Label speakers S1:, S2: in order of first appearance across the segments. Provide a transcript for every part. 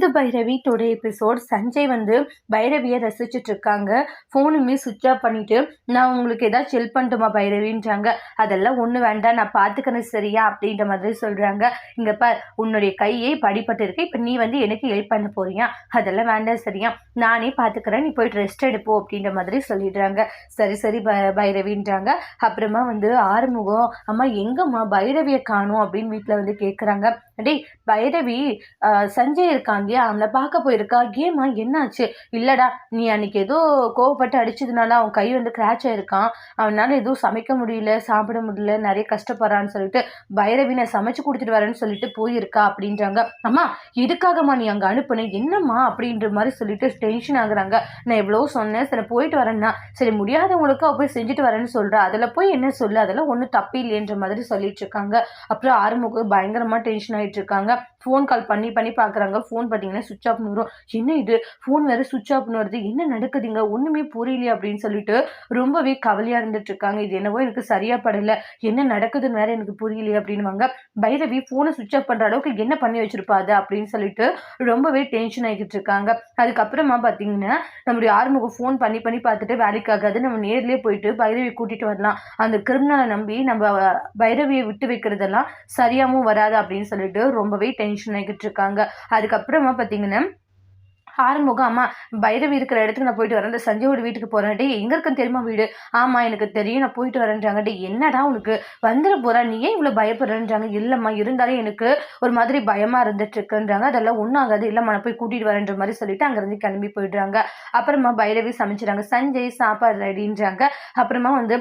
S1: இந்த Bhairavi today episode Sanjay வந்து பைரவியை ரசிச்சுட்டு இருக்காங்க. ஃபோனுமே சுவிட்ச் ஆஃப் பண்ணிட்டு நான் உங்களுக்கு எதாவது செல் பண்ணட்டுமா பைரவின்றாங்க. அதெல்லாம் ஒன்று வேண்டாம் நான் பார்த்துக்கணும் சரியா அப்படின்ற மாதிரி சொல்கிறாங்க இங்கே பார் உன்னுடைய கையே படிப்பட்டு இருக்கு. இப்போ நீ வந்து எனக்கு ஹெல்ப் பண்ண போறியா? அதெல்லாம் வேண்டாம் சரியா. நானே பார்த்துக்கிறேன் நீ போயிட்டு ரெஸ்ட் எடுப்போம் அப்படின்ற மாதிரி சொல்லிடுறாங்க. சரி சரி ப பைரவின்றாங்க. அப்புறமா வந்து ஆறுமுகம் அம்மா எங்கம்மா பைரவியை காணும்? அப்படின்னு வீட்டில் வந்து கேட்குறாங்க டேய் பைரவி சஞ்சய் இருக்காங்க இல்லையா அவனை பார்க்க போயிருக்கா? ஏமா என்னாச்சு? இல்லடா நீ அன்னைக்கு ஏதோ கோவப்பட்டு அடிச்சதுனால அவன் கை வந்து கிராச் ஆயிருக்கான். அவனால எதுவும் சமைக்க முடியல சாப்பிட முடியல நிறைய கஷ்டப்படுறான்னு சொல்லிட்டு பைரவி நான் சமைச்சு கொடுத்துட்டு வரேன்னு சொல்லிட்டு போயிருக்கா அப்படின்றாங்க. அம்மா எதுக்காகம்மா நீ அங்கே அனுப்புன? என்னம்மா அப்படின்ற மாதிரி சொல்லிட்டு டென்ஷன் ஆகுறாங்க. நான் எவ்வளோ சொன்னேன் சரி போயிட்டு வரேன்னா. சரி முடியாதவங்களுக்கு அவ போய் செஞ்சுட்டு வரேன்னு சொல்கிறா அதில் போய் என்ன சொல்லு? அதெல்லாம் ஒன்றும் தப்பு இல்லைன்ற மாதிரி சொல்லிட்டு இருக்காங்க. அப்புறம் ஆறுமுகம் பயங்கரமாக டென்ஷன் ஆயிட்டு இருக்காங்க. ஃபோன் கால் பண்ணி பண்ணி பார்க்குறாங்க. ஃபோன் பார்த்தீங்கன்னா சுவிச் ஆஃப் வரும் என்ன இது? ஃபோன் வேறு சுவிச் ஆஃப்னு வருது என்ன நடக்குதுங்க? ஒன்றுமே புரியலையே அப்படின்னு சொல்லிட்டு ரொம்பவே கவலையாக இருந்துட்டு இருக்காங்க. இது என்னவோ எனக்கு சரியாக படலை. என்ன நடக்குதுன்னு வேற எனக்கு புரியலையே அப்படின்வாங்க பைரவி ஃபோனை சுவிச் ஆஃப் பண்ணுற அளவுக்கு என்ன பண்ணி வச்சிருப்பா அது அப்படின்னு சொல்லிட்டு ரொம்பவே டென்ஷன் ஆகிட்டு இருக்காங்க. அதுக்கப்புறமா பார்த்தீங்கன்னா நம்முடைய ஆறுமுகம் ஃபோன் பண்ணி பண்ணி பார்த்துட்டு வேலைக்கு ஆகாது. நம்ம நேர்லேயே போயிட்டு பைரவி கூட்டிட்டு வரலாம். அந்த கிரிமினலை நம்பி நம்ம பைரவியை விட்டு வைக்கிறதெல்லாம் சரியாகவும் வராது அப்படின்னு சொல்லிட்டு ரொம்பவே டென்ஷன் ஆகிட்டு இருக்காங்க. அதுக்கப்புறமா பார்த்தீங்கன்னா ஆறுமுகம் அம்மா பைரவி இருக்கிற இடத்துக்கு நான் போயிட்டு வரேன். இந்த சஞ்சயோட வீட்டுக்கு போகிறேன் டே எங்கே இருக்குன்னு தெரியுமா வீடு? ஆமாம் எனக்கு தெரியும். நான் போயிட்டு வரேன்றாங்க. டே என்னடா உனக்கு? வந்துட போகிறா நீ ஏன் இவ்வளோ பயப்படுறேன்றாங்க? இல்லைம்மா இருந்தாலும் எனக்கு ஒரு மாதிரி பயமாக இருந்துட்டு இருக்குன்றாங்க அதெல்லாம் ஒன்றும் ஆகாது. இல்லைம்மா நான் போய் கூட்டிகிட்டு வரேன்ற மாதிரி சொல்லிட்டு அங்கேருந்து கிளம்பி போயிடுறாங்க. அப்புறமா பைரவி சமைச்சிட்டாங்க சஞ்சய் சாப்பாடு ரெடின்றாங்க. அப்புறமா வந்து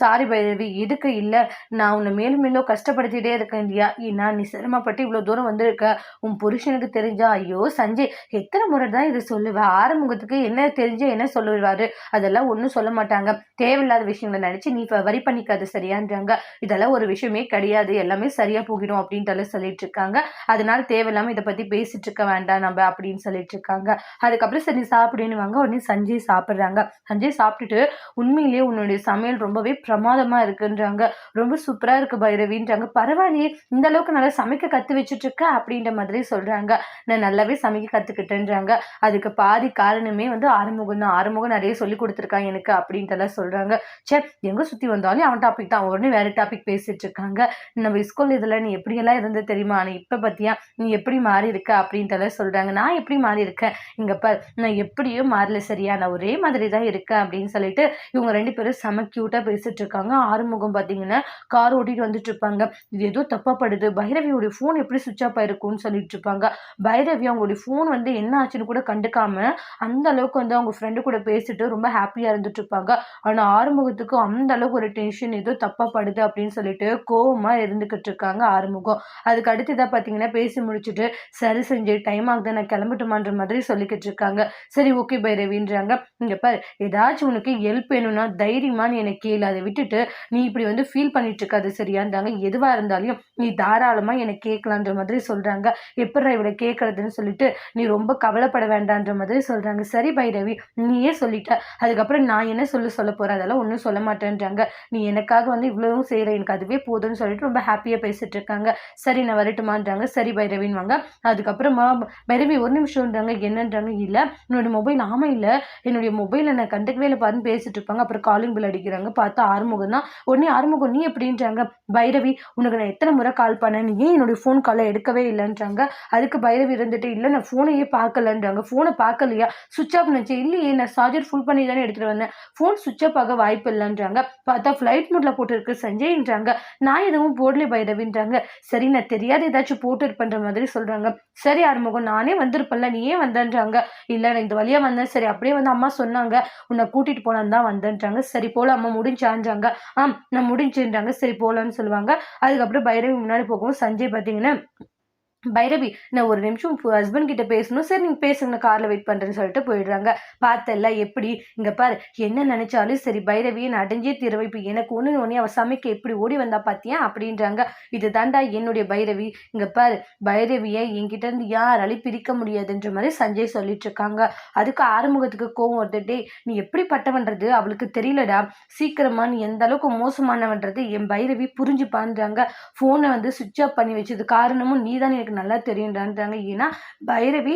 S1: சாரி பைரவி எதுக்கு இல்லை. நான் உன்னை மேலும் மேலும் கஷ்டப்படுத்திட்டே இருக்கேன் இல்லையா நான் நீ சிரமப்பட்டு இவ்வளோ தூரம் வந்திருக்க. உன் புருஷனுக்கு தெரிஞ்சா ஐயோ சஞ்சய் எத்தனை முறை தான் இதை சொல்லுவேன் ஆறுமுகத்துக்கு என்ன தெரிஞ்சு என்ன சொல்லுவார் அதெல்லாம் ஒன்றும் சொல்ல மாட்டாங்க. தேவையில்லாத விஷயங்களை நினச்சி நீ வரி பண்ணிக்காது சரியான்றாங்க. இதெல்லாம் ஒரு விஷயமே கிடையாது. எல்லாமே சரியாக போகிடும் அப்படின்ட்டு சொல்லிட்டு இருக்காங்க அதனால தேவையில்லாமல் இதை பற்றி பேசிட்டு இருக்க வேண்டாம் நம்ம அப்படின்னு சொல்லிட்டு இருக்காங்க அதுக்கப்புறம் சரி சாப்பிடுன்னு வாங்க உடனே சஞ்சய் சாப்பிட்றாங்க. சஞ்சய் சாப்பிட்டுட்டு உண்மையிலேயே உன்னுடைய சமையல் ரொம்பவே பிரமாதமாக இருக்குன்றாங்க. ரொம்ப சூப்பராக இருக்கு பைரவின்றாங்க. பரவாயில்லையே இந்த அளவுக்கு நல்லா சமைக்க கற்று வச்சுட்டு இருக்க அப்படின்ற மாதிரி சொல்கிறாங்க நான் நல்லாவே சமைக்க கற்றுக்கிட்டேன்றாங்க அதுக்கு பாதி காரணமே வந்து ஆறுமுகம் தான். ஆறுமுகம் நிறைய சொல்லி கொடுத்துருக்காங்க எனக்கு அப்படின்ட்டு சொல்கிறாங்க சொல்றாங்க. சே எங்க சுத்தி வந்தாலும் அவன் டாபிக் தான். உடனே வேறு டாபிக் பேசிட்டு இருக்காங்க. நம்ம ஸ்கூல் இதில் நீ எப்படியெல்லாம் இருந்தது தெரியுமா? ஆனால் இப்போ பார்த்தியா நீ எப்படி மாறி இருக்க? அப்படின்ட்டு சொல்கிறாங்க சொல்றாங்க. நான் எப்படி மாறி இருக்கேன்? இங்கே பார் நான் எப்படியும் மாறல சரியா? நான் ஒரே மாதிரி தான் இருக்கேன் அப்படின்னு சொல்லிட்டு இவங்க ரெண்டு பேரும் செம கியூட்டா பேசிட்டு இருக்காங்க. ஆறுமுகம் பார்த்தீங்கன்னா கார் ஓட்டிட்டு வந்துட்டு இருப்பாங்க. இது ஏதோ தப்பாப்படுது பைரவியோட ஃபோன் எப்படி சுவிச் ஆஃப் ஆயிருக்கும்னு சொல்லிட்டு இருப்பாங்க. பைரவி அவங்களுடைய ஃபோன் வந்து என்ன ஆச்சுன்னு கூட கண்டுக்காம அந்த அளவுக்கு வந்து அவங்க ஃப்ரெண்டு கூட பேசிட்டு ரொம்ப ஹாப்பியா இருந்துட்டு இருப்பாங்க ஆனா ஆறுமுகத்துக்கு அந்த அளவுக்கு ஒரு டென்ஷன் ஏதோ தப்பா படுது அப்படின்னு சொல்லிட்டு கோவமா இருந்துகிட்டு இருக்காங்க ஆறுமுகம். அதுக்கு அடுத்ததா பாத்தீங்கன்னா பேசி முடிச்சுட்டு சரி செஞ்சு டைம் ஆகுது நான் கிளம்பட்டுமான்ற மாதிரி சொல்லிக்கிட்டு இருக்காங்க சரி ஓகே பைரவின்றாங்க இங்க பாரு ஏதாச்சும் உனக்கு ஹெல்ப் வேணும்னா தைரியமா நீ எனக்கு கேளு. அதை விட்டுட்டு நீ இப்படி வந்து ஃபீல் பண்ணிட்டு இருக்காது சரியான்றாங்க. எதுவா இருந்தாலும் நீ தாராளமா எனக்கு கேட்கலான்ற மாதிரி சொல்றாங்க. எப்படி இவளை கேட்கறதுன்னு சொல்லிட்டு நீ ரொம்ப கவலைப்பட வேண்டான்ற மாதிரி சொல்கிறாங்க சரி பைரவி நீயே சொல்லிட்ட. அதுக்கப்புறம் நான் என்ன சொல்ல சொல்ல போகிறேன் அதெல்லாம் ஒன்றும் சொல்ல மாட்டேன்றாங்க. நீ எனக்காக வந்து இவ்வளவும் செய்கிற எனக்கு அதுவே போதும்னு சொல்லிட்டு ரொம்ப ஹாப்பியாக பேசிட்டு இருக்காங்க. சரி நான் வரட்டுமான்றாங்க. சரி பைரவின்வாங்க அதுக்கப்புறமா பைரவி ஒரு நிமிஷம்ன்றாங்க. என்னன்றாங்க? இல்லை என்னோட மொபைல் ஆமாம் இல்லை. என்னுடைய மொபைலை நான் கண்டுக்கவே இல்லை. பார்த்து பேசிட்டு இருப்பாங்க. அப்புறம் காலிங் பில் அடிக்கிறாங்க. பார்த்தா ஆறுமுகம் தான். உடனே ஆறுமுகம் நீ எப்படின்றாங்க? பைரவி உனக்கு நான் எத்தனை முறை கால் பண்ணேன்? நீ ஏன் என்னுடைய ஃபோன் காலை எடுக்கவே இல்லைன்றாங்க. அதுக்கு பைரவி இருந்துட்டு இல்லை நான் ஃபோனையே பண்ணிட்டாங்க ஃபோனை பார்க்கலையா? சுவிச் ஆஃப் நினச்சி இல்லையே நான் சார்ஜர் ஃபுல் பண்ணி தானே எடுத்துகிட்டு வந்தேன். ஃபோன் சுவிச் ஆஃப் ஆக வாய்ப்பு இல்லைன்றாங்க. பார்த்தா ஃப்ளைட் மோட்டில் போட்டிருக்கு சஞ்சய்ன்றாங்க. நான் எதுவும் போடல பைரவின்றாங்க சரி நான் தெரியாத ஏதாச்சும் போட்டு இருப்பேன்ற மாதிரி சொல்கிறாங்க சரி ஆறுமுகம் நானே வந்திருப்பேன்ல நீ ஏன் வந்தேன்றாங்க? இல்லை நான் இந்த வழியாக வந்தேன். சரி அப்படியே வந்து அம்மா சொன்னாங்க. உன்னை கூட்டிகிட்டு போனான் தான் வந்தேன்றாங்க. சரி போல அம்மா முடிஞ்சான்றாங்க. ஆ நான் முடிஞ்சுன்றாங்க. சரி போகலான்னு சொல்லுவாங்க. அதுக்கப்புறம் பைரவி முன்னாடி போகவும் சஞ்சய் பார்த்தீங்கன்னா பைரவி நான் ஒரு நிமிஷம் ஹஸ்பண்ட் கிட்ட பேசணும். சரி நீங்கள் பேசுங்க நான் காரில் வெயிட் பண்ணுறேன்னு சொல்லிட்டு போயிடுறாங்க. பார்த்தல எப்படி? இங்கே பாரு என்ன நினச்சாலும் சரி பைரவியை நான் அடைஞ்சே தீரவை இப்போ எனக்கு ஒன்று ஒன்றே அவள் சமைக்க எப்படி ஓடி வந்தா பார்த்தியா அப்படின்றாங்க. இது தாண்டா என்னுடைய பைரவி. இங்கே பாரு பைரவியை என்கிட்ட இருந்து யாராலையும் பிரிக்க முடியாதுன்ற மாதிரி சஞ்சய் சொல்லிட்டு இருக்காங்க. அதுக்கு ஆறுமுகத்துக்கு கோவம் வருது. டே நீ எப்படிப்பட்டவன்றது அவளுக்கு தெரியலடா. சீக்கிரமா நீ எந்த அளவுக்கு மோசமானவன்றது என் பைரவி புரிஞ்சுப்பான்றாங்க. ஃபோனை வந்து சுவிட்ச் ஆஃப் பண்ணி வச்சது காரணமும் நீ தான் எனக்கு நல்லா தெரியும்டான்றாங்க ஏன்னா பைரவி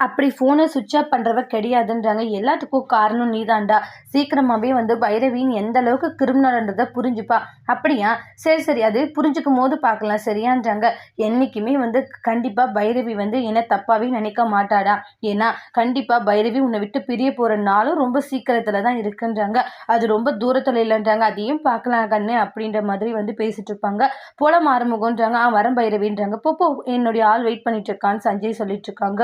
S1: அப்படி ஃபோனை சுவிட்ச் ஆஃப் பண்ணுறவ கிடையாதுன்றாங்க. எல்லாத்துக்கும் காரணம் நீதான்டா. சீக்கிரமாகவே வந்து பைரவின்னு எந்த அளவுக்கு கிரிமினல்ன்றதை புரிஞ்சுப்பா. அப்படியா? சரி சரி. அது புரிஞ்சுக்கும் போது பார்க்கலாம். சரியான்றாங்க. என்றைக்குமே வந்து கண்டிப்பாக பைரவி வந்து என்ன தப்பாகவே நினைக்க மாட்டாடா. ஏன்னா கண்டிப்பாக பைரவி உன்னை விட்டு பிரிய போகிற நாளும் ரொம்ப சீக்கிரத்தில் தான் இருக்குன்றாங்க. அது ரொம்ப தூரத்தில் இல்லைன்றாங்க. அதையும் பார்க்கலாம் கண்ணு அப்படின்ற மாதிரி வந்து பேசிட்டு இருப்பாங்க. போல மாறுமுகன்றாங்க ஆ வரம் பைரவின்றாங்க. போ போ. என்னுடைய ஆள் வெயிட் பண்ணிட்டு இருக்கான்னு சஞ்சய் சொல்லிட்டு இருக்காங்க.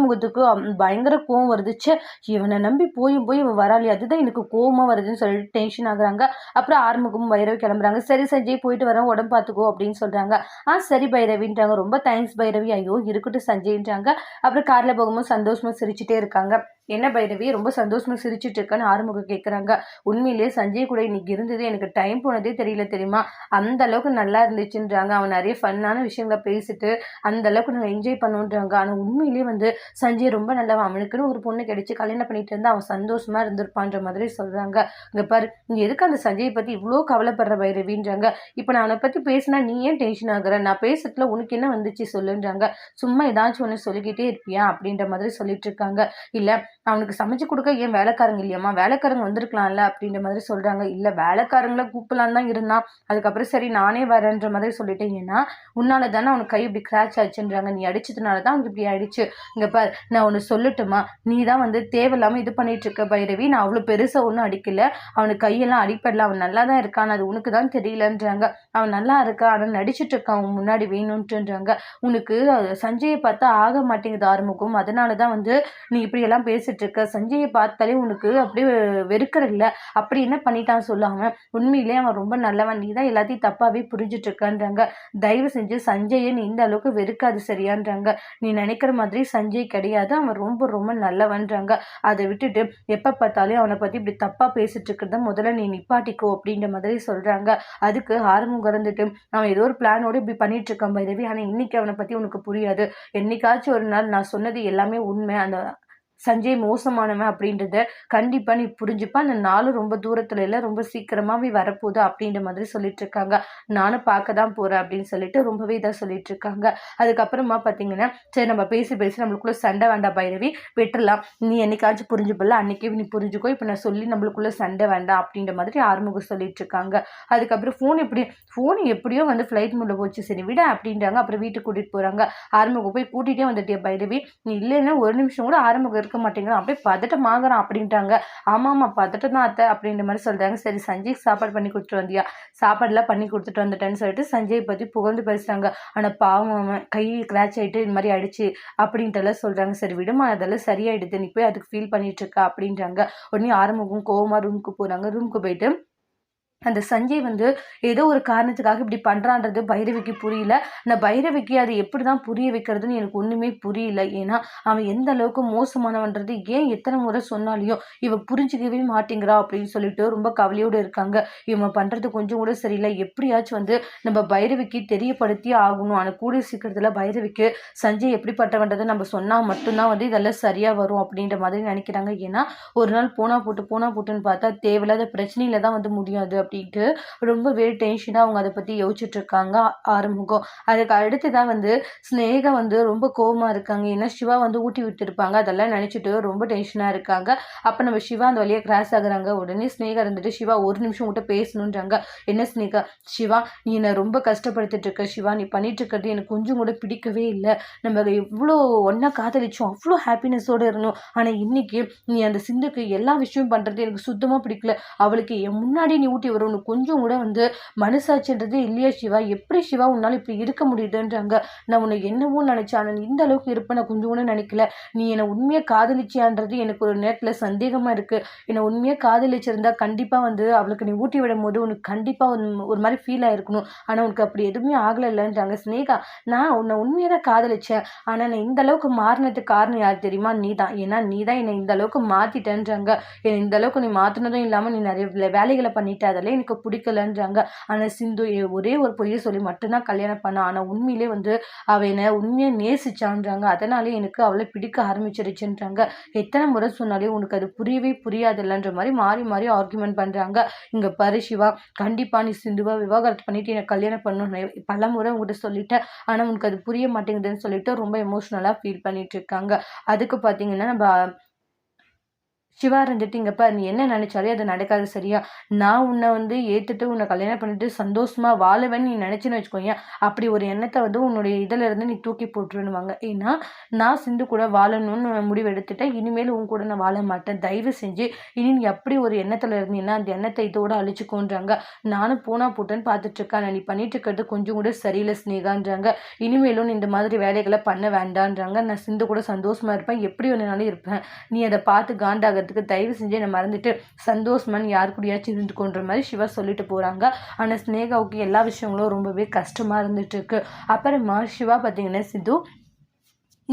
S1: ஆறுமுகத்துக்கு பயங்கர கோவம் வருதுச்சு இவனை நம்பி போய் போய் இவன் வராளே அதுதான் எனக்கு கோவமா வருதுன்னு சொல்லிட்டு டென்ஷன் ஆகுறாங்க. அப்புறம் ஆறுமுகமும் பைரவி கிளம்புறாங்க. சரி சஞ்சய் போயிட்டு வரேன் உடம்பு பார்த்துக்கோ அப்படின்னு சொல்றாங்க. ஆ சரி பைரவின்றாங்க. ரொம்ப தேங்க்ஸ் பைரவி. ஐயோ இருக்கட்டும் சஞ்சய்ன்றாங்க. அப்புறம் காரில் போகும்போது சந்தோஷமா சிரிச்சுட்டே இருக்காங்க. என்ன பைரவி? ரொம்ப சந்தோஷமா சிரிச்சிட்டு இருக்கேன்னு ஆறுமுக கேட்குறாங்க உண்மையிலேயே சஞ்சய் கூட இன்னைக்கு இருந்தது. எனக்கு டைம் போனதே தெரியல தெரியுமா? அந்த அளவுக்கு நல்லா இருந்துச்சுன்றாங்க. அவன் நிறைய ஃபன்னான விஷயங்களை பேசிட்டு அந்த அளவுக்கு நாங்கள் என்ஜாய் பண்ணுன்றாங்க. ஆனால் உண்மையிலேயே வந்து சஞ்சய் ரொம்ப நல்லவன். அவனுக்குன்னு ஒரு பொண்ணு கிடைச்சி கல்யாணம் பண்ணிட்டு இருந்தா அவன் சந்தோஷமா இருந்திருப்பான்ற மாதிரி சொல்றாங்க. இங்க பாரு நீ எதுக்கு அந்த சஞ்சயை பத்தி இவ்வளோ கவலைப்படுற பைரவின்றாங்க. இப்போ நான் அவனை பத்தி பேசினா நீ ஏன் டென்ஷன் ஆகுற? நான் பேசுறதுல உனக்கு என்ன வந்துச்சு சொல்லுன்றாங்க. சும்மா ஏதாச்சும் ஒன்று சொல்லிக்கிட்டே இருப்பியா? அப்படின்ற மாதிரி சொல்லிட்டு இருக்காங்க. இல்லை அவனுக்கு சமைச்சு கொடுக்க ஏன் வேலைக்காரங்க இல்லையாம்மா? வேலைக்காரங்க வந்திருக்கலாம்ல அப்படின்ற மாதிரி சொல்றாங்க. இல்ல வேலைக்காரங்கள கூப்பிடலாம் தான் இருந்தான். அதுக்கப்புறம் சரி நானே வரேன்ற மாதிரி சொல்லிட்டேன். ஏன்னா உன்னால தானே அவனுக்கு கை இப்படி கிராச் ஆச்சுன்றாங்க. நீ அடிச்சதுனால தான் அவனுக்கு இப்படி ஆயிடுச்சு. இங்க பார் நான் ஒன்று சொல்லட்டுமா? நீ தான் வந்து தேவையில்லாம இது பண்ணிட்டு இருக்க பைரவி நான் அவ்வளோ பெருசா ஒன்றும் அடிக்கல. அவனுக்கு கையெல்லாம் அடிப்படல அவன் நல்லா தான் இருக்கான். அது உனக்கு தான் தெரியலன்றாங்க. அவன் நல்லா இருக்கான் ஆனால் நடிச்சிட்டு இருக்கான் அவன் முன்னாடி வேணும்ன்றாங்க உனக்கு சஞ்சயை பார்த்தா ஆக மாட்டேங்குது ஆறுமுகம். அதனால தான் வந்து நீ இப்படி எல்லாம் பேசிட்டு இருக்க சஞ்சயை பார்த்தாலே உனக்கு அப்படியே வெறுக்கிற இல்ல அப்படி என்ன பண்ணிட்டான் சொல்லாம உண்மையிலேயே அவன் ரொம்ப நல்லவன். நீ தான் எல்லாத்தையும் தப்பாகவே புரிஞ்சிட்டு இருக்கான்றாங்க தயவு செஞ்சு சஞ்சயை நீ இந்த அளவுக்கு வெறுக்காது சரியான்றாங்க. நீ நினைக்கிற மாதிரி சஞ்சய் கிடையாது. அவன் ரொம்ப ரொம்ப நல்லவன்றாங்க. அதை விட்டுட்டு எப்போ பார்த்தாலும் அவனை பற்றி இப்படி தப்பாக பேசிட்டு இருக்கிறத முதல்ல நீ நிப்பாட்டிக்கோ அப்படின்ற மாதிரி சொல்கிறாங்க அதுக்கு ஆரம்பம் கறந்துட்டு அவன் ஏதோ ஒரு பிளானோட இப்படி பண்ணிட்டு இருக்கான் பைரவி ஆனால் இன்னைக்கு அவனை பற்றி உனக்கு புரியாது. என்னைக்காச்சும் ஒரு நாள் நான் சொன்னது எல்லாமே உண்மை. அந்த சஞ்சய் மோசமானவன் அப்படின்றத கண்டிப்பாக நீ புரிஞ்சுப்பா. அந்த நாளும் ரொம்ப தூரத்தில் இல்லை ரொம்ப சீக்கிரமாகவே வரப்போகுது அப்படின்ற மாதிரி சொல்லிட்டு இருக்காங்க நானும் பார்க்க தான் போகிறேன் அப்படின்னு சொல்லிட்டு ரொம்பவே இதாக சொல்லிட்டு இருக்காங்க அதுக்கப்புறமா பார்த்தீங்கன்னா சரி நம்ம பேசி பேசி நம்மளுக்குள்ள சண்டை வேண்டாம் பைரவி விட்டுறலாம். நீ என்னைக்காச்சும் புரிஞ்சுப்பல அன்னைக்கே நீ புரிஞ்சுக்கோ. இப்போ நான் சொல்லி நம்மளுக்குள்ள சண்டை வேண்டாம் அப்படின்ற மாதிரி ஆறுமுகம் சொல்லிட்டு இருக்காங்க அதுக்கப்புறம் ஃபோன் எப்படி ஃபோன் எப்படியோ வந்து ஃப்ளைட் மூலம் போச்சு. சரி விட அப்படின்றாங்க. அப்புறம் வீட்டுக்கு கூட்டிகிட்டு போகிறாங்க ஆறுமுகம் போய் கூட்டிகிட்டே வந்துட்டியா பைரவி? நீ இல்லைன்னா ஒரு நிமிஷம் கூட ஆறுமுகம் இருக்க மாட்டேங்கிறான். அப்படியே பதட்டமாகறான் அப்படின்ட்டாங்க. ஆமாம் ஆமாம் பதட்டம் தான் அத்தை அப்படின்ற மாதிரி சொல்கிறாங்க சரி சஞ்சய்க்கு சாப்பாடு பண்ணி கொடுத்துட்டு வந்தியா? சாப்பாடுலாம் பண்ணி கொடுத்துட்டு வந்துட்டேன்னு சொல்லிட்டு சஞ்சய் பற்றி புகழ்ந்து பேசுகிறாங்க ஆனால் பாவம் அவன் கை கிராச் ஆகிட்டு இந்த மாதிரி அடிச்சு அப்படின்ட்டு எல்லாம் சரி விடுமா அதெல்லாம் சரியாயிடுது. நீ போய் அதுக்கு ஃபீல் பண்ணிட்டு இருக்கா அப்படின்றாங்க. உடனே ஆரம்பம் கோவமாக ரூமுக்கு போகிறாங்க ரூமுக்கு போயிட்டு அந்த சஞ்சய் வந்து ஏதோ ஒரு காரணத்துக்காக இப்படி பண்ணுறான்றது பைரவிக்கு புரியல. நான் பைரவிக்கு அது எப்படி தான் புரிய வைக்கிறதுன்னு எனக்கு ஒன்றுமே புரியல. ஏன்னா அவன் எந்த அளவுக்கு மோசமானவன்றது ஏன் எத்தனை முறை சொன்னாலையும் இவன் புரிஞ்சுக்கவே மாட்டேங்கிறா அப்படின்னு சொல்லிட்டு ரொம்ப கவலையோடு இருக்காங்க. இவன் பண்ணுறது கொஞ்சம் கூட சரியில்லை. எப்படியாச்சும் வந்து நம்ம பைரவிக்கு தெரியப்படுத்தி ஆகணும். ஆனால் கூடிய சீக்கிரத்தில் பைரவிக்கு சஞ்சய் எப்படிப்பட்டவன்றதை நம்ம சொன்னால் மட்டும்தான் வந்து இதெல்லாம் சரியாக வரும் அப்படின்ற மாதிரி நினைக்கிறாங்க. ஏன்னா ஒரு நாள் போனா போட்டு போனா போட்டுன்னு பார்த்தா தேவையில்லாத பிரச்சனையில தான் வந்து முடியாது அப்படின்ட்டு ரொம்பவே டென்ஷனாக அவங்க அதை பற்றி யோசிச்சுட்ருக்காங்க. ஆரம்பிக்கும் அதுக்கு அடுத்து தான் வந்து ஸ்னேகா வந்து ரொம்ப கோவமாக இருக்காங்க. ஏன்னா சிவா வந்து ஊட்டி விட்டுருப்பாங்க. அதெல்லாம் நினச்சிட்டு ரொம்ப டென்ஷனாக இருக்காங்க. அப்போ நம்ம சிவா அந்த வழியாக கிராஸ் ஆகுறாங்க. உடனே ஸ்னேகா இருந்துட்டு சிவா ஒரு நிமிஷம் கூட பேசணுன்றாங்க. என்ன ஸ்னேகா சிவா நீ என்னை ரொம்ப கஷ்டப்படுத்திட்டு இருக்க சிவா. நீ பண்ணிட்டு இருக்கிறது எனக்கு கொஞ்சம் கூட பிடிக்கவே இல்லை. நம்ம எவ்வளோ ஒன்றா காதலிச்சோம். அவ்வளோ ஹாப்பினஸோடு இருந்தோம். ஆனால் இன்னைக்கு நீ அந்த சிந்துக்கு எல்லா விஷயமும் பண்ணுறது எனக்கு சுத்தமாக பிடிக்கல. அவளுக்கு என் முன்னாடி நீ ஊட்டி வரும் உனக்கு கொஞ்சம் கூட வந்து மனசாட்சின்றது இல்லையா சிவா? எப்படி சிவா உன்னால் இப்படி இருக்க முடியுதுன்றாங்க. நான் உன்னை என்னவோ நினச்சேன். ஆனால் இந்த அளவுக்கு இருப்பேன். நான் கொஞ்சம் கூட நினைக்கல. நீ என்னை உண்மையாக காதலிச்சியான்றது எனக்கு ஒரு நேரத்தில் சந்தேகமாக இருக்குது என்னை உண்மையாக காதலிச்சிருந்தா கண்டிப்பாக வந்து அவளுக்கு நீ ஊட்டி விடும் போது உனக்கு கண்டிப்பாக ஒரு மாதிரி ஃபீல் ஆகிருக்கணும் ஆனால் உனக்கு அப்படி எதுவுமே ஆகலைன்றாங்க ஸ்னேகா நான் உன்னை உண்மையாக தான் காதலிச்சேன். ஆனால் நான் இந்த அளவுக்கு மாறினதுக்கு காரணம் யார் தெரியுமா? நீ தான் ஏன்னா நீ தான் என்னை இந்த அளவுக்கு மாற்றிட்டேன்றாங்க என்னை இந்த அளவுக்கு நீ மாற்றினதும் இல்லாமல் நீ நிறைய வேலைகளை பண்ணிட்ட. அதில் இல்லை எனக்கு பிடிக்கலன்றாங்க. ஆனால் சிந்து ஒரே ஒரு பொய்யை சொல்லி மட்டும்தான் கல்யாணம் பண்ணா. ஆனால் உண்மையிலே வந்து அவ என்னை உண்மையாக நேசிச்சான்றாங்க. அதனாலே எனக்கு அவளை பிடிக்க ஆரம்பிச்சிருச்சுன்றாங்க. எத்தனை முறை சொன்னாலே உனக்கு அது புரியவே புரியாதில்லன்ற மாதிரி மாறி மாறி ஆர்குமெண்ட் பண்ணுறாங்க இங்கே பாரு சிவா கண்டிப்பாக நீ சிந்துவா விவாகரத்து பண்ணிட்டு எனக்கு கல்யாணம் பண்ணணும் பல முறை உங்கள்கிட்ட சொல்லிட்டேன். ஆனால் உனக்கு அது புரிய மாட்டேங்குதுன்னு சொல்லிட்டு ரொம்ப எமோஷ்னலாக ஃபீல் பண்ணிட்டு இருக்காங்க. அதுக்கு பார்த்தீங்கன்னா நம்ம சிவா இருந்துட்டு நீ என்ன நினைச்சாலே அது நடக்காது சரியா? நான் உன்னை வந்து ஏத்துட்டு உன்னை கல்யாணம் பண்ணிட்டு சந்தோஷமா வாழுவேன்னு நீ நினைச்சுன்னு வச்சுக்கோங்க அப்படி ஒரு எண்ணத்தை வந்து உன்னுடைய இதுல இருந்து நீ தூக்கி போட்டுருன்னுவாங்க. ஏன்னா நான் சிந்து கூட வாழணும்னு முடிவு எடுத்துட்டேன். இனிமேல் உன் கூட நான் வாழ மாட்டேன். தயவு செஞ்சு இனி நீ அப்படி ஒரு எண்ணத்துல இருந்தீங்கன்னா அந்த எண்ணத்தை இதோட அழிச்சுக்கோன்றாங்க. நானும் போனா போட்டேன்னு பார்த்துட்டு நீ பண்ணிட்டு இருக்கிறது கொஞ்சம் கூட சரியில்லை ஸ்னேகான்றாங்க இனிமேலும் நீ இந்த மாதிரி வேலைகளை பண்ண வேண்டான்றாங்க. நான் சிந்து கூட சந்தோஷமா இருப்பேன். எப்படி ஒன்றுனாலும் இருப்பேன். நீ அதை பார்த்து காண்டாகிறதுக்கு தயவு செஞ்சு என்னை மறந்துட்டு சந்தோஷமன் யார் கூடயாச்சும் இருந்துக்கோன்ற மாதிரி சிவா சொல்லிட்டு போகிறாங்க ஆனால் ஸ்னேகாவுக்கு எல்லா விஷயங்களும் ரொம்பவே கஷ்டமாக இருந்துட்டு இருக்கு. அப்புறமா சிவா பார்த்தீங்கன்னா சித்து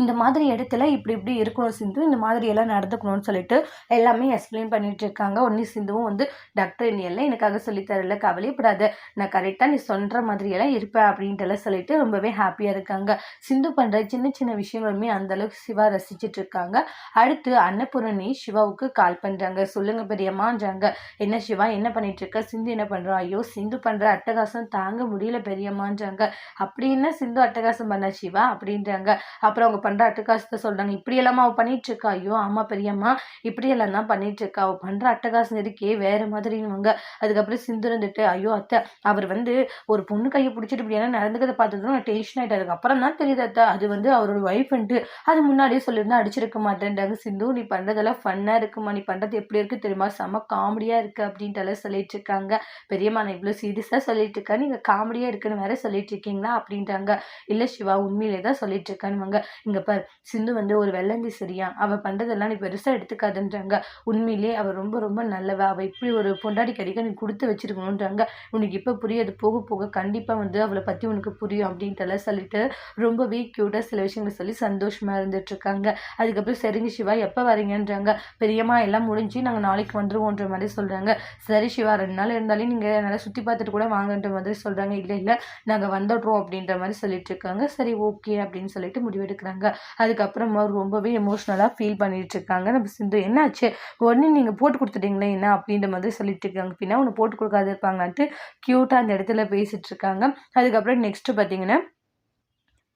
S1: இந்த மாதிரி இடத்துல இப்படி இப்படி இருக்கணும் சிந்து இந்த மாதிரி எல்லாம் நடந்துக்கணும்னு சொல்லிட்டு எல்லாமே எக்ஸ்பிளைன் பண்ணிட்டு இருக்காங்க. ஒன்னி சிந்துவும் வந்து டாக்டர் நீ எல்லாம் எனக்காக சொல்லித்தரல கவலைப்படாத நான் கரெக்டாக நீ சொல்கிற மாதிரி எல்லாம் இருப்பேன் அப்படின்ட்டு எல்லாம் சொல்லிட்டு ரொம்பவே ஹாப்பியாக இருக்காங்க. சிந்து பண்ணுற சின்ன சின்ன விஷயங்களுமே அந்த அளவுக்கு சிவா ரசிச்சிட்டு இருக்காங்க. அடுத்து அன்னபூரணி சிவாவுக்கு கால் பண்ணுறாங்க சொல்லுங்க பெரியம்மான்றாங்க. என்ன சிவா என்ன பண்ணிட்டு இருக்க? சிந்து என்ன பண்ணுறோம் ஐயோ சிந்து பண்ணுற அட்டகாசம் தாங்க முடியல பெரியம்மான்றாங்க. அப்படி என்ன சிந்து அட்டகாசம் பண்ண சிவா? அப்படின்றாங்க. அப்புறம் அவங்க பண்ணுற அட்டகாசத்தை சொல்கிறாங்க இப்படியெல்லாமா அவள் பண்ணிட்டு இருக்கா ஐயோ ஆமாம் பெரியம்மா. இப்படியெல்லாம் தான் பண்ணிட்டு இருக்கா அவள் பண்ணுற அட்டகாசம் இருக்கே வேறு மாதிரின்னுவாங்க. அதுக்கப்புறம் சிந்து இருந்துட்டு ஐயோ அத்தை அவர் வந்து ஒரு பொண்ணு கையை பிடிச்சிட்டு இப்படியெல்லாம் நடந்துக்கிறத பார்த்ததும் நான் டென்ஷன் ஆகிட்டு அதுக்கப்புறம் தான் தெரியுது அத்தை அது வந்து அவரோட ஒய்ஃப்ன்ட்டு அது முன்னாடியே சொல்லியிருந்தா அடிச்சிருக்க மாட்டேன்றாங்க சிந்து நீ பண்ணுறதெல்லாம் ஃபன்னாக இருக்குமா? நீ பண்ணுறது எப்படி இருக்குது தெரியுமா? செம்ம காமெடியாக இருக்குது அப்படின்ட்டு எல்லாம் சொல்லிட்டு இருக்காங்க பெரியம்மா நான் இவ்வளோ சீரியஸாக சொல்லிட்டு இருக்கேன் நீங்கள் காமெடியாக இருக்குன்னு வேற சொல்லிட்டு இருக்கீங்களா அப்படின்றாங்க. இல்லை சிவா உண்மையிலே தான் சொல்லிட்டு இருக்கானுவாங்க இங்க பார் சிந்து வந்து ஒரு வெள்ளந்தி சரியா அவ பண்றதெல்லாம் நீ பெருசா எடுத்துக்காதுன்றாங்க. உண்மையிலே அவ ரொம்ப ரொம்ப நல்லவ. அவ இப்படி ஒரு பொண்டாடி கடிக்க நீ கொடுத்து வச்சிருக்கணுன்றாங்க உனக்கு இப்ப புரியாது. போக போக கண்டிப்பா வந்து அவளை பத்தி உனக்கு புரியும் அப்படின்ட்டுலாம் சொல்லிட்டு ரொம்பவே க்யூட்டா சில விஷயங்களை சொல்லி சந்தோஷமா இருந்துட்டு இருக்காங்க அதுக்கப்புறம் சரிங்க சிவா எப்ப வரீங்கன்றாங்க. பெரியம்மா எல்லாம் முடிஞ்சு நாங்க நாளைக்கு வந்துருவோன்ற மாதிரி சொல்றாங்க. சரி சிவா ரெண்டு நாள் இருந்தாலே நீங்க நல்லா சுத்தி பார்த்துட்டு கூட வாங்கன்ற மாதிரி சொல்றாங்க. இல்ல இல்ல நாங்க வந்துடுறோம் அப்படின்ற மாதிரி சொல்லிட்டு இருக்காங்க சரி ஓகே அப்படின்னு சொல்லிட்டு முடிவெடுக்கிறாங்க. அதுக்கப்புறமா ரொம்பவே எமோஷ்னலாக ஃபீல் பண்ணிகிட்டு இருக்காங்க நம்ம சிந்து என்னாச்சு? உடனே நீங்கள் போட்டு கொடுத்துட்டீங்களே என்ன? அப்படின்ற மாதிரி சொல்லிட்டு இருக்காங்க பின்னா ஒன்று போட்டு கொடுக்காது இருப்பாங்கன்ட்டு க்யூட்டாக அந்த இடத்துல பேசிகிட்டு இருக்காங்க அதுக்கப்புறம் நெக்ஸ்ட்டு பார்த்தீங்கன்னா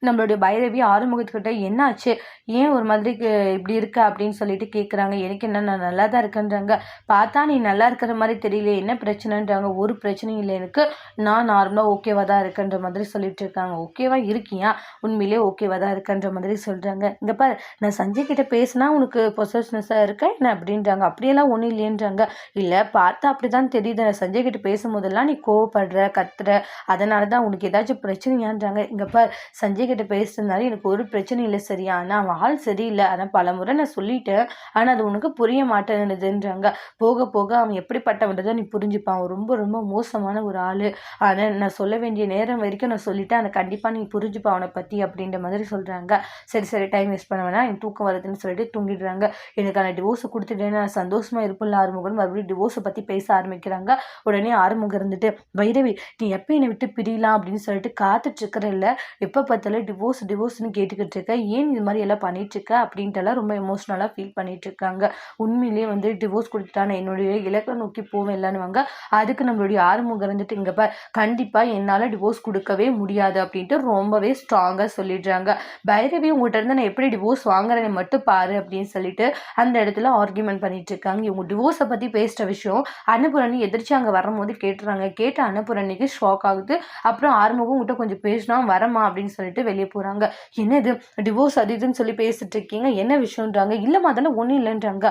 S1: நம்மளுடைய பைரவி ஆறுமுகத்துக்கிட்ட என்னாச்சு? ஏன் ஒரு மாதிரி இப்படி இருக்க? அப்படின்னு சொல்லிட்டு கேட்குறாங்க எனக்கு என்ன நான் நல்லா தான் இருக்கேன்றாங்க. பார்த்தா நீ நல்லா இருக்கிற மாதிரி தெரியல என்ன பிரச்சனைன்றாங்க? ஒரு பிரச்சனையும் இல்லை. எனக்கு நான் நார்மலாக ஓகேவா தான் இருக்கேன்ற மாதிரி சொல்லிட்டு இருக்காங்க. ஓகேவா இருக்கியா? உண்மையிலே ஓகேவா தான் இருக்கன்ற மாதிரி சொல்கிறாங்க இங்கே பாரு நான் சஞ்சய் கிட்ட பேசினா உனக்கு பொசஸ்னஸாக இருக்க என்ன? அப்படின்றாங்க. அப்படியெல்லாம் ஒன்றும் இல்லைன்றாங்க இல்லை பார்த்தா அப்படி தான் தெரியுது. நான் சஞ்சய் கிட்ட பேசும்போதெல்லாம் நீ கோவப்படுற கத்துற. அதனால தான் உனக்கு ஏதாச்சும் பிரச்சனையான்றாங்க. இங்கே பார் சஞ்சய் கிட்ட பேசியிருந்தாலும் எனக்கு ஒரு பிரச்சனையும் இல்லை சரியா ஆனால் அவன் ஆள் சரியில்லை. ஆனால் பல முறை நான் சொல்லிட்டேன். ஆனால் அது உனக்கு புரிய மாட்டேன்னுதுன்றாங்க போக போக அவன் எப்படிப்பட்டவன்றதை நீ புரிஞ்சுப்பான். அவன் ரொம்ப ரொம்ப மோசமான ஒரு ஆள். ஆனால் நான் சொல்ல வேண்டிய நேரம் வரைக்கும் நான் சொல்லிட்டேன். அதை கண்டிப்பாக நீ புரிஞ்சுப்பா அவனை பற்றி அப்படின்ற மாதிரி சொல்கிறாங்க சரி சரி டைம் வேஸ்ட் பண்ண வேணாம். எனக்கு தூக்கம் வருதுன்னு சொல்லிட்டு தூங்கிடுறாங்க. எனக்கான டிவோர்ஸை கொடுத்துட்டேன்னு நான் சந்தோஷமாக இருப்பில்ல ஆறுமுகம் மறுபடியும் டிவோர்ஸை பற்றி பேச ஆரம்பிக்கிறாங்க. உடனே ஆறுமுகம் இருந்துட்டு வைரவி நீ எப்போ என்னை விட்டு பிரியலாம் அப்படின்னு சொல்லிட்டு காத்துட்டு இல்லை எப்போ பார்த்தாலும் டிவோர்ஸ் டிவோர்ஸ்னு கேட்டுக்கிட்டு இருக்க ஏன் இது மாதிரி எல்லாம் பண்ணிட்டு இருக்க அப்படின்ட்டுலாம் ரொம்ப எமோஷ்னலாக ஃபீல் பண்ணிட்டு இருக்காங்க. உண்மையிலேயே வந்து டிவோர்ஸ் கொடுத்துட்டா நான் என்னுடைய இலக்கை நோக்கி போவேன் இல்லைன்னுவாங்க. அதுக்கு நம்மளுடைய ஆறுமுகம் இருந்துட்டு இங்கே பார் கண்டிப்பாக என்னால் டிவோர்ஸ் கொடுக்கவே முடியாது அப்படின்ட்டு ரொம்பவே ஸ்ட்ராங்காக சொல்லிடுறாங்க. பைரவி உங்கள்கிட்ட இருந்து நான் எப்படி டிவோர்ஸ் வாங்குறேன்னு மட்டும் பாரு அப்படின்னு சொல்லிட்டு அந்த இடத்துல ஆர்கியூமெண்ட் பண்ணிட்டு இருக்காங்க. இவங்க டிவோர்ஸை பற்றி பேசுகிற விஷயம் அன்னபூரணி எதிர்த்து அங்கே வரும்போது கேட்டுறாங்க. கேட்ட அன்னபூரணிக்கு ஷாக் ஆகுது. அப்புறம் ஆறுமுகம் உங்கள்கிட்ட கொஞ்சம் பேசினா வரமா அப்படின்னு சொல்லிட்டு வெளியே போகிறாங்க என்னது? டிவோர்ஸ் அது இதுன்னு சொல்லி பேசிட்டு இருக்கீங்க. என்ன விஷயம்ன்றாங்க? இல்லைம்மா அதெல்லாம் ஒன்றும் இல்லைன்றாங்க.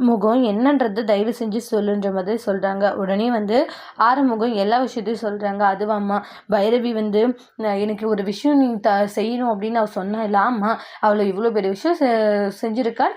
S1: முகம் என்னன்றது தயவு செஞ்சு சொல்லுன்ற மாதிரி சொல்கிறாங்க உடனே வந்து ஆறுமுகம் எல்லா விஷயத்தையும் சொல்கிறாங்க அதுவாம்மா பைரவி வந்து எனக்கு ஒரு விஷயம் நீ த செய்யணும் அப்படின்னு அவள் சொன்னா இல்லை ஆமாம் அவளை இவ்வளோ பெரிய விஷயம் செ-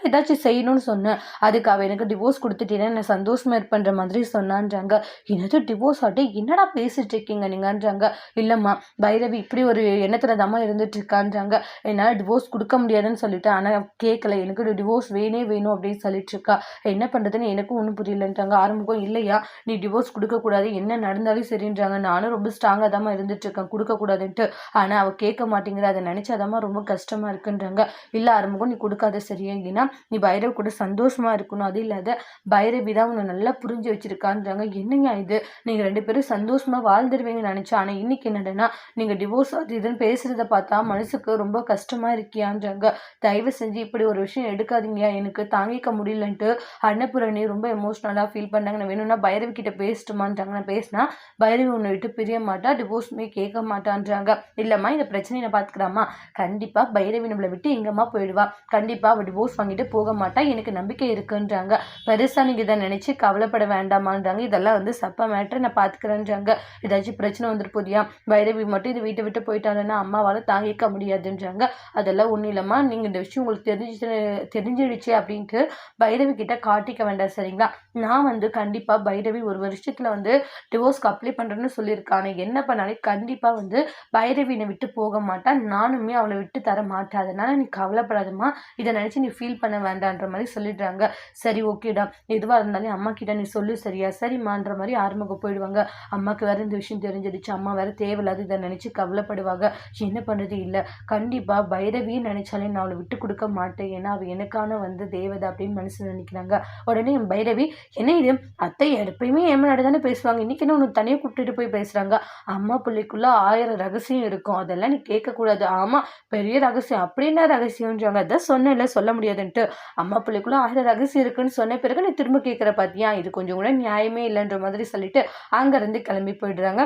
S1: ஏதாச்சும் செய்யணும்னு சொன்னேன் அதுக்கு அவள் எனக்கு டிவோர்ஸ் கொடுத்துட்டீங்கன்னா என்ன சந்தோஷமா இருப்பேன்ற மாதிரி சொன்னான்றாங்க. என்னது டிவோர்ஸ் ஆட்டே? என்னடா பேசிட்டு இருக்கீங்க நீங்கன்றாங்க. இல்லைம்மா பைரவி இப்படி ஒரு எண்ணத்தில் தாம்மா இருந்துட்டு இருக்கான்றாங்க. என்னால் டிவோர்ஸ் கொடுக்க முடியாதுன்னு சொல்லிட்டு ஆனால் கேட்கல எனக்கு டிவோர்ஸ் வேணே வேணும் அப்படின்னு சொல்லிட்டு இருக்கா. இருக்கா? என்ன பண்ணுறதுன்னு எனக்கும் ஒன்றும் புரியலன்ட்டாங்க. ஆரம்பம் இல்லையா? நீ டிவோர்ஸ் கொடுக்கக்கூடாது. என்ன நடந்தாலும் சரின்றாங்க. நானும் ரொம்ப ஸ்ட்ராங்காக தான் இருந்துட்டுருக்கேன். கொடுக்கக்கூடாதுன்ட்டு. ஆனால் அவள் கேட்க மாட்டேங்கிற. அதை நினச்சாதாம்மா ரொம்ப கஷ்டமாக இருக்குன்றாங்க. இல்லை ஆரம்பம் நீ கொடுக்காத சரியா? ஏன்னா நீ பைரவ் கூட சந்தோஷமாக இருக்கணும். அது இல்லாத பைரவி தான் உன்னை நல்லா புரிஞ்சு வச்சுருக்கான்றாங்க. என்னங்க இது? நீங்கள் ரெண்டு பேரும் சந்தோஷமாக வாழ்ந்துருவீங்கன்னு நினச்சா. ஆனால் இன்னைக்கு என்னடனா நீங்கள் டிவோர்ஸ் அது இதுன்னு பேசுகிறத பார்த்தா மனசுக்கு ரொம்ப கஷ்டமாக இருக்கியான்றாங்க. தயவு செஞ்சு இப்படி ஒரு விஷயம் எடுக்காதீங்க. எனக்கு தாங்கிக்க முடியலன்ட்டு அன்னபூரணி ரொம்ப எமோஷ்னலாக ஃபீல் பண்ணாங்க. நான் வேணும்னா பைரவி கிட்ட பேசிட்டுமான்றாங்க நான் பேசினா பைரவி உன்னை விட்டு பிரிய மாட்டா டிவோர்ஸ்மே கேட்க மாட்டான்றாங்க. இல்லைம்மா இந்த பிரச்சனையை நான் பார்த்துக்கிறாமா கண்டிப்பாக பைரவி நம்மளை விட்டு எங்கம்மா போயிடுவா? கண்டிப்பாக அவள் டிவோர்ஸ் வாங்கிட்டு போக மாட்டா. எனக்கு நம்பிக்கை இருக்குன்றாங்க. பெருசாக நீங்கள் இதை நினச்சி கவலைப்பட வேண்டாமான்றாங்க. இதெல்லாம் வந்து சப்பா மேட்ரு நான் பார்த்துக்கிறேன்றாங்க ஏதாச்சும் பிரச்சனை வந்துட்டு போதியா? பைரவி மட்டும் இது வீட்டை விட்டு போயிட்டாங்கன்னா அம்மாவால் தாங்கிக்க முடியாதுன்றாங்க. அதெல்லாம் ஒன்றும் இல்லைம்மா. நீங்கள் இந்த விஷயம் உங்களுக்கு தெரிஞ்சு தெரிஞ்சிடுச்சு அப்படின்ட்டு பைரவி கிட்ட காட்டிக்க வேண்டாம் சரிங்களா? நான் வந்து கண்டிப்பாக பைரவி ஒரு வருஷத்தில் வந்து டிவோர்ஸ்க்கு அப்ளை பண்ணுறேன்னு சொல்லியிருக்கானே. என்ன பண்ணாலே கண்டிப்பாக வந்து பைரவினை விட்டு போக மாட்டான். நானுமே அவளை விட்டு தர மாட்டேன். அதனால் நீ கவலைப்படாதம்மா. இதை நினச்சி நீ ஃபீல் பண்ண வேண்டான்ற மாதிரி சொல்லிடுறாங்க. சரி ஓகேடா எதுவாக இருந்தாலும் அம்மா கிட்ட நீ சொல்லு சரியா? சரிம்மான்ற மாதிரி ஆரம்பிக்க போயிடுவாங்க. அம்மாவுக்கு வேறு இந்த விஷயம் தெரிஞ்சிடுச்சு. அம்மா வேறு தேவையில்லாத இதை நினச்சி கவலைப்படுவாங்க. என்ன பண்ணுறது இல்லை. கண்டிப்பாக பைரவியை நினச்சாலே நான் அவளை விட்டு கொடுக்க மாட்டேன். ஏன்னா அவள் எனக்கான வந்து தேவதை அப்படின்னு மனசு நினைக்கிறாங்க. உடனே என் பைரவி என்ன இது? அத்தை எப்பயுமே என் தானே பேசுவாங்க. இன்னைக்கு என்ன உனக்கு தனியாக கூப்பிட்டுட்டு போய் பேசுகிறாங்க அம்மா பிள்ளைக்குள்ளே ஆயிரம் ரகசியம் இருக்கும். அதெல்லாம் நீ கேட்கக்கூடாது. ஆமாம் பெரிய ரகசியம். அப்படி என்ன ரகசியம்ன்றாங்க? அதான் சொன்னேன்ல சொல்ல முடியாதுன்ட்டு. அம்மா பிள்ளைக்குள்ளே ஆயிரம் ரகசியம் இருக்குன்னு சொன்ன பிறகு நீ திரும்ப கேட்குற பார்த்தியா இது கொஞ்சம் கூட நியாயமே இல்லைன்ற மாதிரி சொல்லிட்டு அங்கேருந்து கிளம்பி போயிடுறாங்க.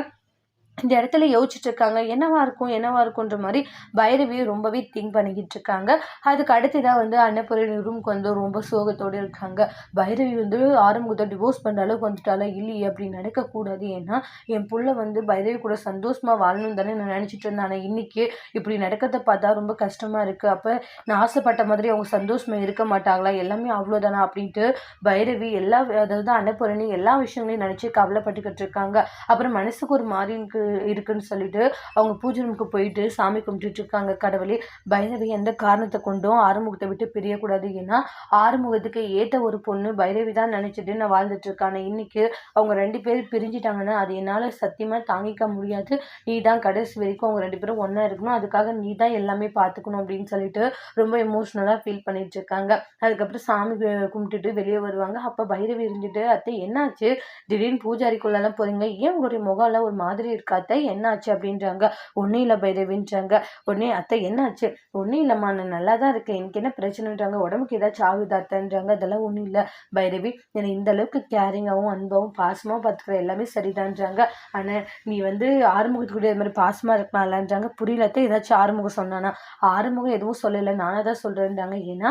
S1: இந்த இடத்துல யோசிச்சுட்டு இருக்காங்க என்னவா இருக்கும் என்னவா இருக்குன்ற மாதிரி பைரவியும் ரொம்பவே திங்க் பண்ணிக்கிட்டு இருக்காங்க அதுக்கு அடுத்ததாக வந்து அன்னபுரணி ரூமுக்கு வந்து ரொம்ப சோகத்தோடு இருக்காங்க. பைரவி வந்து ஆரம்பத்தை டிவோர்ஸ் பண்ணுற அளவுக்கு வந்துட்டாலும் இல்லையே அப்படி நடக்கக்கூடாது. ஏன்னா என் புள்ள வந்து பைரவி கூட சந்தோஷமாக வாழணும் தானே நான் நினச்சிட்டு இருந்தேன் ஆனால் இன்னைக்கு இப்படி நடக்கிறத பார்த்தா ரொம்ப கஷ்டமாக இருக்குது அப்போ நான் ஆசைப்பட்ட மாதிரி அவங்க சந்தோஷமாக இருக்க மாட்டாங்களா? எல்லாமே அவ்வளோதானா அப்படின்ட்டு பைரவி எல்லா அதாவது அன்னபுரணி எல்லா விஷயங்களையும் நினச்சி கவலைப்பட்டுக்கிட்டு இருக்காங்க அப்புறம் மனசுக்கு ஒரு மாதிரி இருக்குன்னு சொல்லிட்டு அவங்க பூஜை ரூமுக்கு போயிட்டு சாமி கும்பிட்டுட்டு இருக்காங்க. கடவுளே பைரவி எந்த காரணத்தை கொண்டும் ஆறுமுகத்தை விட்டு பிரியக்கூடாது ஏன்னா ஆறுமுகத்துக்கு ஏற்ற ஒரு பொண்ணு பைரவி தான் நினச்சிட்டு நான் வாழ்ந்துட்டு இருக்கானே. இன்னைக்கு அவங்க ரெண்டு பேர் பிரிஞ்சிட்டாங்கன்னா அது என்னால் சத்தியமாக தாங்கிக்க முடியாது. நீ தான் கடைசி வரைக்கும் அவங்க ரெண்டு பேரும் ஒன்றா இருக்கணும். அதுக்காக நீ தான் எல்லாமே பார்த்துக்கணும் அப்படின்னு சொல்லிட்டு ரொம்ப எமோஷ்னலாக ஃபீல் பண்ணிட்டு இருக்காங்க. அதுக்கப்புறம் சாமி கும்பிட்டுட்டு வெளியே வருவாங்க. அப்போ பைரவி இருந்துட்டு அத்தை என்னாச்சு? திடீர்னு பூஜாரிக்குள்ளெல்லாம் போகிறீங்க ஏன் உங்களுடைய முகம்லாம் ஒரு மாதிரி இருக்கா? அத்தை என்னாச்சு அப்படின்றாங்க. ஒன்றும் இல்லை பைரவின்றாங்க உடனே அத்தை என்னாச்சு? ஒன்றும் இல்லைம்மா நான் நல்லா தான் இருக்கேன். எனக்கு என்ன பிரச்சனைன்றாங்க. உடம்புக்கு ஏதாச்சும் ஆகுது அத்தைன்றாங்க. அதெல்லாம் ஒன்றும் இல்லை. பைரவி என்னை இந்த அளவுக்கு கேரிங்காகவும் அன்பாகவும் பாசமாகவும் பார்த்துக்கிற எல்லாமே சரிதான்றாங்க. ஆனால் நீ வந்து ஆறுமுகத்துக்குள்ளே கூட இது மாதிரி பாசமாக இருக்கலாம்லன்றாங்க. புரியலத்தை ஏதாச்சும் ஆறுமுகம் சொன்னானா? ஆறுமுகம் எதுவும் சொல்லலை. நானாக தான் சொல்கிறேன்றாங்க ஏன்னா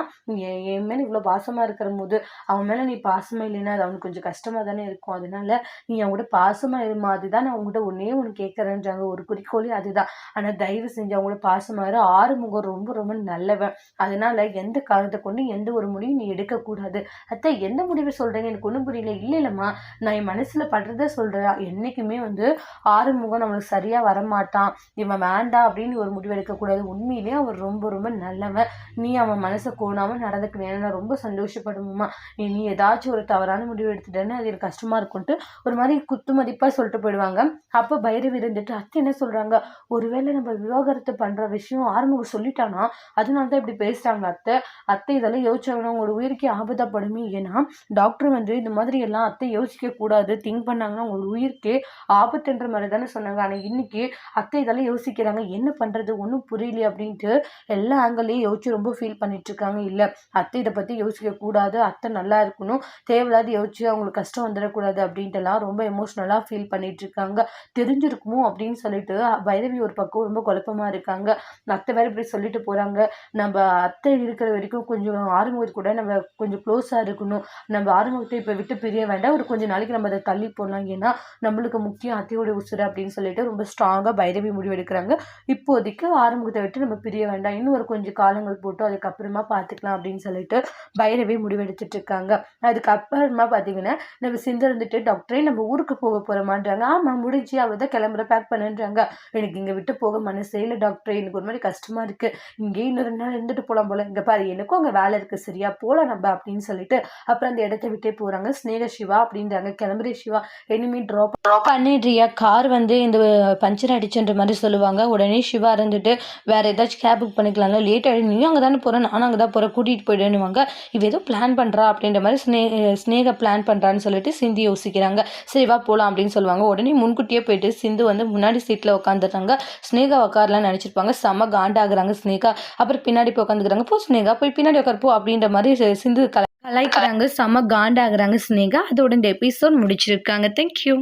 S1: என் என் மேலே இவ்வளோ பாசமாக இருக்கிற போது அவன் மேலே நீ பாசமாக இல்லைன்னா அது அவனுக்கு கொஞ்சம் கஷ்டமாக தானே இருக்கும். அதனால நீ அவங்ககிட்ட பாசமாக இருமா அதுதான் நான் அவங்ககிட்ட ஒன்றே ஒன்று கேட்குறேன்றாங்க ஒரு குறிக்கோளே அதுதான். ஆனால் தயவு செஞ்சு அவங்கள பாசமாறு ஆறுமுகம் ரொம்ப ரொம்ப நல்லவன். அதனால எந்த காரணத்தை கொண்டு எந்த ஒரு முடிவும் நீ எடுக்கக்கூடாது. அத்தை எந்த முடிவை சொல்கிறீங்க எனக்கு ஒன்றும் புரியல. இல்லை இல்லைம்மா. நான் என் மனசில் படுறத சொல்கிறேன் என்றைக்குமே வந்து ஆறுமுகம் நம்மளுக்கு சரியாக வரமாட்டான். இவன் வேண்டாம் அப்படின்னு ஒரு முடிவு எடுக்கக்கூடாது. உண்மையிலேயே அவர் ரொம்ப ரொம்ப நல்லவன். நீ அவன் மனசை கோணாமல் நடந்துக்கணும் நான் ரொம்ப சந்தோஷப்படுவோம்மா. நீ நீ ஏதாச்சும் ஒரு தவறான முடிவு எடுத்துட்டேன்னு அது எனக்கு கஷ்டமாக இருக்கும்ட்டு ஒரு மாதிரி குத்து மதிப்பாக சொல்லிட்டு போயிடுவாங்க. அப்போ பைரவி இருந்துட்டு அத்தை என்ன சொல்கிறாங்க ஒருவேளை நம்ம விவாகரத்து பண்ணுற விஷயம் ஆரம்பம் சொல்லிட்டானா? அதனால தான் இப்படி பேசுகிறாங்க அத்தை. அத்தை இதெல்லாம் யோசிச்சாங்கன்னா உங்களோட உயிருக்கே ஆபத்தப்படுமே. ஏன்னா டாக்டர் வந்து இந்த மாதிரி எல்லாம் அத்தை யோசிக்க கூடாது. திங்க் பண்ணாங்கன்னா உங்களோட உயிருக்கே ஆபத்துன்ற மாதிரி தானே சொன்னாங்க. ஆனால் இன்னைக்கு அத்தை இதெல்லாம் யோசிக்கிறாங்க. என்ன பண்ணுறது ஒன்றும் புரியலையே அப்படின்ட்டு எல்லா ஆங்கிளையும் யோசிச்சு ரொம்ப ஃபீல் பண்ணிட்டு இருக்காங்க. இல்லை அத்தை இதை பற்றி யோசிக்க கூடாது. அத்தை நல்லா இருக்கணும். தேவையில்லாத யோசிச்சு அவங்களுக்கு கஷ்டம் வந்துடக்கூடாது அப்படின்ட்டுலாம் ரொம்ப எமோஷ்னலாக ஃபீல் பண்ணிட்டு இருக்காங்க. தெரிஞ்சிருக்குமோ அப்படின்னு சொல்லிட்டு பைரவி ஒரு பக்கம் ரொம்ப குழப்பமாக இருக்காங்க. அத்தை வேறு இப்படி சொல்லிட்டு போகிறாங்க நம்ம அத்தை இருக்கிற வரைக்கும் கொஞ்சம் ஆறுமுகத்து கூட நம்ம கொஞ்சம் க்ளோஸாக இருக்கணும். நம்ம ஆறுமுகத்தை இப்போ விட்டு பிரிய வேண்டாம். ஒரு கொஞ்சம் நாளைக்கு நம்ம அதை தள்ளி போடலாம். ஏன்னா நம்மளுக்கு முக்கியம் அத்தையோட உசுறு அப்படின்னு சொல்லிட்டு ரொம்ப ஸ்ட்ராங்காக பைரவி முடிவெடுக்கிறாங்க. இப்போதைக்கு ஆறுமுகத்தை விட்டு நம்ம பிரிய வேண்டாம். இன்னும் ஒரு கொஞ்சம் காலங்கள் போட்டு அதுக்கப்புறமா பார்த்துக்கலாம் அப்படின்னு சொல்லிட்டு பைரவி முடிவெடுத்துட்டு இருக்காங்க அதுக்கப்புறமா பார்த்தீங்கன்னா நம்ம சிந்து இருந்துட்டு டாக்டரே நம்ம ஊருக்கு போக போகிறோமான்றாங்க ஆமாம் முடிஞ்சு அவ்வளோதான் கிளம்புற பேக் பண்ணுன்றாங்க. எனக்கு இங்கே விட்டு போக மனசே இல்லை டாக்டர் எனக்கு ஒரு மாதிரி கஷ்டமாக இருக்குது இங்கேயே இன்னும் ரெண்டு நாள் இருந்துட்டு போகலாம் போல. இங்கே பாரு எனக்கும் அங்கே வேலை இருக்குது சரியா போகலாம் நம்ம அப்படின்னு சொல்லிட்டு அப்புறம் அந்த இடத்த விட்டே போகிறாங்க ஸ்னேக சிவா அப்படின்றாங்க. கிளம்புற சிவா. இனிமே ட்ராப் பண்ணிடுறியா? கார் வந்து இந்த பஞ்சர் அடிச்சுன்ற மாதிரி சொல்லுவாங்க. உடனே சிவா இருந்துட்டு வேற ஏதாச்சும் கேப் புக் பண்ணிக்கலாம்ல. லேட் ஆகிடும் நீயும் அங்கே தானே போகிறேன் நானும் அங்கே தான் போகிறேன் கூட்டிகிட்டு போயிடுவாங்க இவ ஏதோ பிளான் பண்ணுறா அப்படின்ற மாதிரி ஸ்னே ஸ்னேக பிளான் பண்ணுறான்னு சொல்லிட்டு சிந்தி யோசிக்கிறாங்க. சரி வா போகலாம் அப்படின்னு சொல்லுவாங்க. உடனே முன்கூட்டியே போயிட்டு சிந்து வந்து முன்னாடி சீட்டில் உட்காந்துடுறாங்க ஸ்னேகா உட்காரலாம் நினச்சிருப்பாங்க. செம்ம காண்டாகிறாங்க ஸ்னேகா. அப்புறம் பின்னாடி போய் உட்காந்துக்கிறாங்க போ ஸ்னேகா போய் பின்னாடி உட்கார் போ அப்படின்ற மாதிரி சிந்து கலை கலாய்க்கிறாங்க. செம்ம காண்டாகிறாங்க ஸ்னேகா. அதோட இந்த எபிசோட் முடிச்சிருக்காங்க. தேங்க்யூ